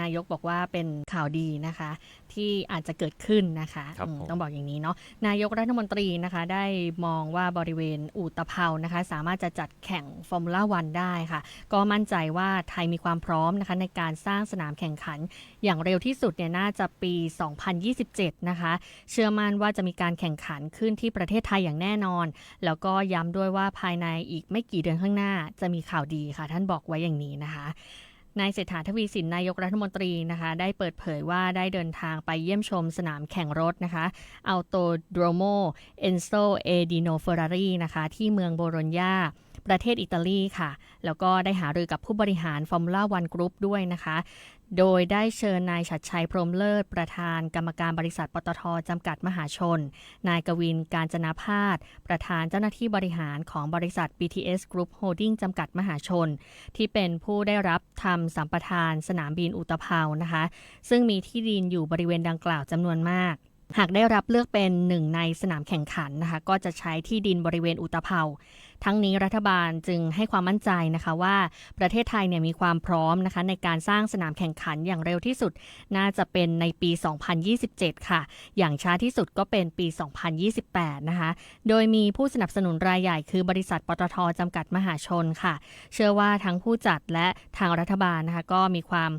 นายกบอกว่าเป็นข่าวดีนะคะ ที่อาจจะเกิดขึ้นนะคะครับอืมผมต้องบอกอย่างนี้เนาะนายกรัฐมนตรีนะคะ ได้มองว่าบริเวณอู่ตะเภานะคะ สามารถจะจัดแข่งฟอร์มูล่าวันได้ค่ะ ก็มั่นใจว่าไทยมีความพร้อมนะคะ ในการสร้างสนามแข่งขัน อย่างเร็วที่สุดเนี่ยน่าจะปี 2027 นะคะ เชื่อมั่นว่าจะมีการแข่งขันขึ้นที่ประเทศไทยอย่างแน่นอน แล้วก็ย้ำด้วยว่าภายในอีกไม่กี่เดือนข้างหน้าจะมีข่าวดีค่ะ ท่านบอกไว้อย่างนี้นะคะ นายเศรษฐาทวีสินนายกรัฐมนตรีนะคะได้เปิดเผยว่าได้เดินทางไปเยี่ยมชมสนามแข่งรถนะคะ a u t o d r o m o Enzo e d i n o Ferrari นะคะที่เมืองโบโรญญา ประเทศอิตาลีค่ะ แล้วก็ได้หารือกับผู้บริหารฟอร์มูล่าวันกรุ๊ปด้วยนะคะ โดยได้เชิญนายชัดชัยพรมเลิศ ประธานกรรมการบริษัทปตทจำกัดมหาชน นายกวินการจนาพาสประธานเจ้าหน้าที่บริหารของบริษัท BTS Group Holding จำกัดมหาชน ที่เป็นผู้ได้รับทำสัมปทานสนามบินอุตภเปานะคะ ซึ่งมีที่ดินอยู่บริเวณดังกล่าวจำนวนมาก หากได้รับเลือกเป็นหนึ่งในสนามแข่งขันนะคะก็จะใช้ที่ดินบริเวณอุตภเปาทั้งนี้รัฐบาลจึงให้ความมั่นใจนะคะว่าประเทศไทยเนี่ยมีความพร้อมนะคะในการสร้างสนามแข่งขันอย่างเร็วที่สุด น่าจะเป็นในปี 2027 ค่ะ อย่างช้าที่สุดก็เป็นปี 2028 นะคะ โดยมีผู้สนับสนุนรายใหญ่คือบริษัทปตทจำกัดมหาชนค่ะ เชื่อว่าทั้งผู้จัดและทางรัฐบาลนะคะก็มีความ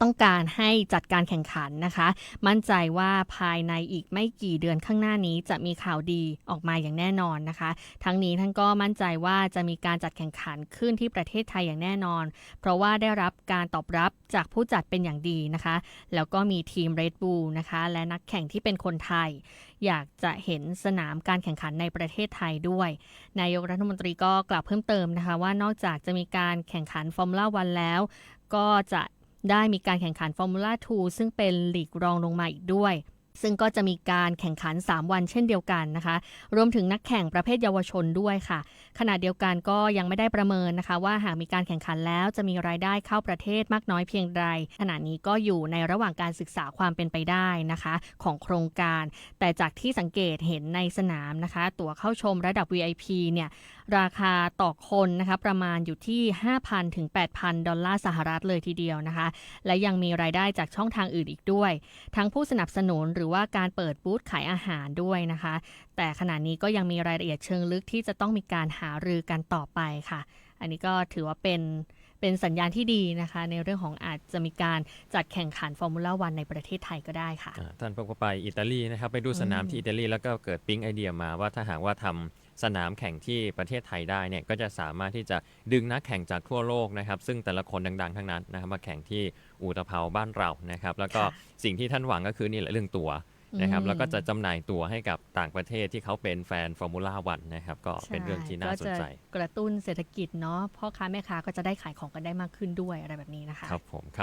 ต้องการให้จัดการแข่งขันนะคะ มั่นใจว่าภายในอีกไม่กี่เดือนข้างหน้านี้จะมีข่าวดีออกมาอย่างแน่นอนนะคะ ทั้งนี้ท่านก็มั่นใจว่าจะมีการจัดแข่งขันขึ้นที่ประเทศไทยอย่างแน่นอน เพราะว่าได้รับการตอบรับจากผู้จัดเป็นอย่างดีนะคะ แล้วก็มีทีม Red Bull นะคะ และนักแข่งที่เป็นคนไทย อยากจะเห็นสนามการแข่งขันในประเทศไทยด้วย นายกรัฐมนตรีก็กล่าวเพิ่มเติมนะคะ ว่านอกจากจะมีการแข่งขันฟอร์มูล่าวันแล้ว ก็จะ ได้มีการแข่งขันฟอร์มูล่า 2 ซึ่งเป็นลีกรองลงมาอีกด้วย ซึ่งก็จะมีการแข่งขัน 3 วันเช่นเดียวกันนะคะ รวมถึงนักแข่งประเภทเยาวชนด้วยค่ะ ขณะเดียวกันก็ยังไม่ได้ประเมินนะคะ ว่าหากมีการแข่งขันแล้วจะมีรายได้เข้าประเทศมากน้อยเพียงใด ขณะนี้ก็อยู่ในระหว่างการศึกษาความเป็นไปได้นะคะ ของโครงการ แต่จากที่สังเกตเห็นในสนามนะคะ ตั๋วเข้าชมระดับ VIP เนี่ยราคาต่อคนนะคะประมาณอยู่ที่ 5,000 ถึง 8,000 ดอลลาร์สหรัฐเลยทีเดียวนะคะ และยังมีรายได้จากช่องทางอื่นอีกด้วย ทั้งผู้สนับสนุนหรืือว่าการเปิดบูธขายอาหารด้วยนะคะ แต่ขณะนี้ก็ยังมีรายละเอียดเชิงลึกที่จะต้องมีการหารือกันต่อไปค่ะ อันนี้ก็ถือว่าเป็นเป็นสัญญาณที่ดีนะคะ ในเรื่องของอาจจะมีการจัดแข่งขันฟอร์มูล่าวันในประเทศไทยก็ได้ค่ะอ่าท่านก็ไปอิตาลีนะครับ ไปดูสนามอืมที่อิตาลีแล้วก็เกิดปิ๊งไอเดียมาว่าถ้าหากว่าทำ สนามแข่งที่ประเทศไทยได้เนี่ยก็จะสามารถที่จะดึงนักแข่งจากทั่วโลกนะครับ ซึ่งแต่ละคนดัง ๆ ทั้งนั้นนะครับมาแข่งที่อูตะเภาบ้านเรานะครับ แล้วก็ค่ะสิ่งที่ท่านหวังก็คือนี่แหละเรื่องตัวนะครับอืมแล้วก็จะจำหน่ายตัวให้กับต่างประเทศที่เขาเป็นแฟนฟอร์มูล่าวันนะครับ ก็เป็นเรื่องที่น่าสนใจก็จะกระตุ้นเศรษฐกิจเนาะพ่อค้าแม่ค้าก็จะได้ขายของกันได้มากขึ้นด้วยอะไรแบบนี้นะคะ ครับผมครับ